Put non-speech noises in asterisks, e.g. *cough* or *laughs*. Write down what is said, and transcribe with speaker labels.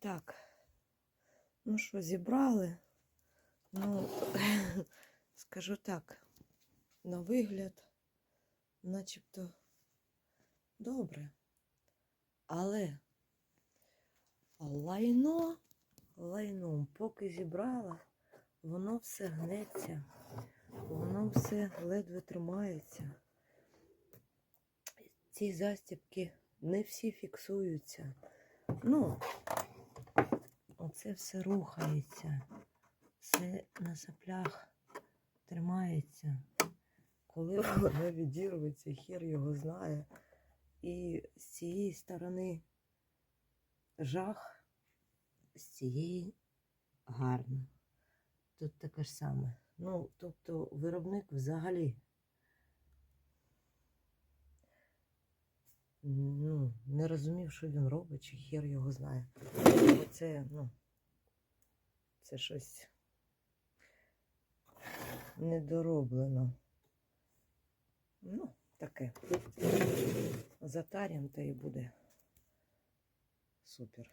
Speaker 1: Так. Ну що, зібрали? Ну, *laughs* скажу так, на вигляд, начебто добре. Але лайно, лайном, поки зібрала, воно все гнеться, воно все ледве тримається. Ці застібки не всі фіксуються. Ну, оце все рухається, все на соплях тримається. Коли *laughs* воно відірветься, хір його знає. І з цієї сторони жах, з цієї гарно. Тут таке ж саме. Ну, тобто виробник взагалі ну, не розумів, що він робить, чи хер його знає. Це, ну, це щось недороблено. Ну, таке. Затарям та і буде супер.